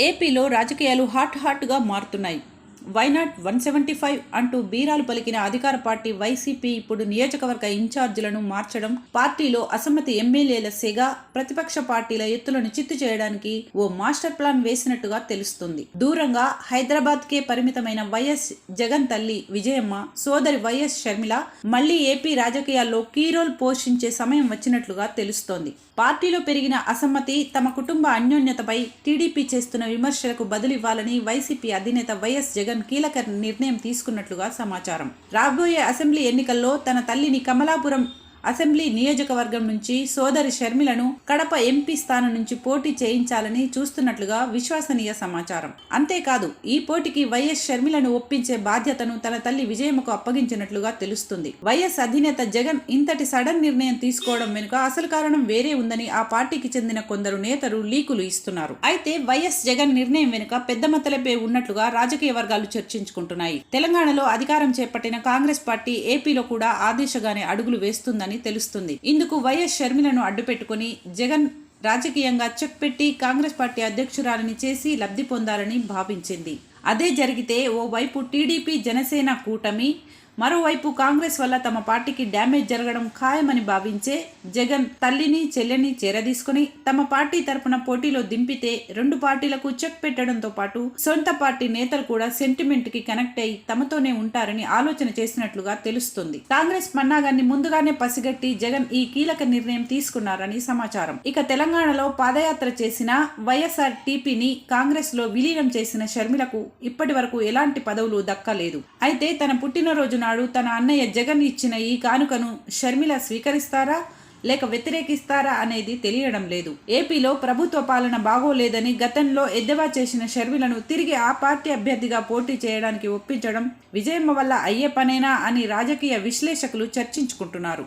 ఏపీలో రాజకీయాలు హాట్ హాట్గా మారుతున్నాయి. వైనాట్ వన్ సెవెంటీ ఫైవ్ అంటూ బీరాలు పలికిన అధికార పార్టీ వైసీపీ ఇప్పుడు నియోజకవర్గ ఇన్ఛార్జీలను మార్చడం పార్టీలో అసమ్మతి ఎమ్మెల్యేల సెగ ప్రతిపక్ష పార్టీల ఎత్తులను చిత్తు చేయడానికి ఓ మాస్టర్ ప్లాన్ వేసినట్టుగా తెలుస్తుంది. దూరంగా హైదరాబాద్ కే పరిమితమైన వైఎస్ జగన్ తల్లి విజయమ్మ సోదరి వైఎస్ షర్మిల మళ్ళీ ఏపీ రాజకీయాల్లో కీ రోల్ పోషించే సమయం వచ్చినట్లుగా తెలుస్తోంది. పార్టీలో పెరిగిన అసమ్మతి తమ కుటుంబ అన్యోన్యతపై టీడీపీ చేస్తున్న విమర్శలకు బదులివ్వాలని వైసీపీ అధినేత వైఎస్ జగన్ కీలక నిర్ణయం తీసుకున్నట్లుగా సమాచారం. రాబోయే అసెంబ్లీ ఎన్నికల్లో తన తల్లిని కమలాపురం అసెంబ్లీ నియోజకవర్గం నుంచి సోదరి షర్మిలను కడప ఎంపీ స్థానం నుంచి పోటీ చేయించాలని చూస్తున్నట్లుగా విశ్వసనీయ సమాచారం. అంతేకాదు ఈ పోటీకి వైఎస్ షర్మిలను ఒప్పించే బాధ్యతను తన తల్లి విజయమ్మకు అప్పగించినట్లుగా తెలుస్తుంది. వైఎస్ అధినేత జగన్ ఇంతటి సడన్ నిర్ణయం తీసుకోవడం వెనుక అసలు కారణం వేరే ఉందని ఆ పార్టీకి చెందిన కొందరు నేతలు లీకులు ఇస్తున్నారు. అయితే వైఎస్ జగన్ నిర్ణయం వెనుక పెద్ద మతలపై ఉన్నట్లుగా రాజకీయ వర్గాలు చర్చించుకుంటున్నాయి. తెలంగాణలో అధికారం చేపట్టిన కాంగ్రెస్ పార్టీ ఏపీలో కూడా ఆ దిశగానే అడుగులు వేస్తుందని తెలుస్తుంది. ఇందుకు వైఎస్ షర్మిలను అడ్డుపెట్టుకుని జగన్ రాజకీయంగా చెక్ పెట్టి కాంగ్రెస్ పార్టీ అధ్యక్షురాలిని చేసి లబ్ధి పొందాలని భావించింది. అదే జరిగితే ఓవైపు టీడీపీ జనసేన కూటమి మరోవైపు కాంగ్రెస్ వల్ల తమ పార్టీకి డ్యామేజ్ జరగడం ఖాయమని భావించే జగన్ తల్లిని చెల్లెని చేరదీసుకుని తమ పార్టీ తరపున పోటీలో దింపితే రెండు పార్టీలకు చెక్ పెట్టడంతో పాటు సొంత పార్టీ నేతలు కూడా సెంటిమెంట్కి కనెక్ట్ అయి తమతోనే ఉంటారని ఆలోచన చేసినట్లుగా తెలుస్తుంది. కాంగ్రెస్ పన్నాగాన్ని ముందుగానే పసిగట్టి జగన్ ఈ కీలక నిర్ణయం తీసుకున్నారని సమాచారం. ఇక తెలంగాణలో పాదయాత్ర చేసిన వైఎస్ఆర్ టీపీని కాంగ్రెస్లో విలీనం చేసిన షర్మిలకు ఇప్పటి వరకు ఎలాంటి పదవులు దక్కలేదు. అయితే తన పుట్టినరోజు నాడు తన అన్నయ్య జగన్ ఇచ్చిన ఈ కానుకను షర్మిల స్వీకరిస్తారా? లేక వ్యతిరేకిస్తారా అనేది తెలియడం లేదు. ఏపీలో ప్రభుత్వ పాలన బాగోలేదని గతంలో ఎద్దవా చేసిన షర్మిలను తిరిగి ఆ పార్టీ అభ్యర్థిగా పోటీ చేయడానికి ఒప్పించడం విజయమ్మ వల్ల అయ్యే పనేనా అని రాజకీయ విశ్లేషకులు చర్చించుకుంటున్నారు.